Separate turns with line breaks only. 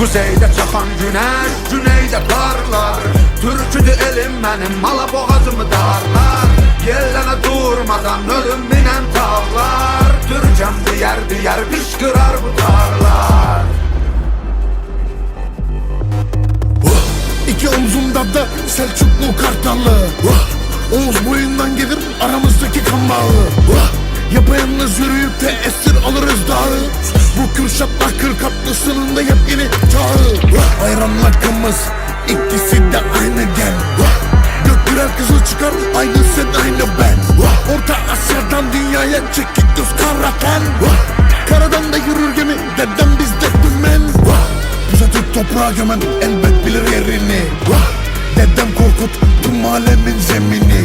Kuzeyde çakan güneş, güneyde parlar Türküdü elim benim, mala boğazımı darlar. Yellene durmadan ölüm minen tavlar. Türkem diyer diyer kırar bu tarlar.
Oh, İki omzumda da Selçuklu Kartallı. Oh, Oğuz boyundan gelir aramızdaki kan bağı. Oh, Yapayalnız yürüyüp de esir alırız dağı. Bu Kürşat'la kırk atlısının da yepyeni çağı. Bayramla kımız ikisi de aynı gen. Gök birer kızıl çıkar aynı sen aynı ben. Orta Asya'dan dünyaya çekik göz karaten Karadan da yürür gemi dedem bizde dümen. Bize Türk toprağa gömen elbet bilir yerini. Dedem Korkut tüm alemin zemini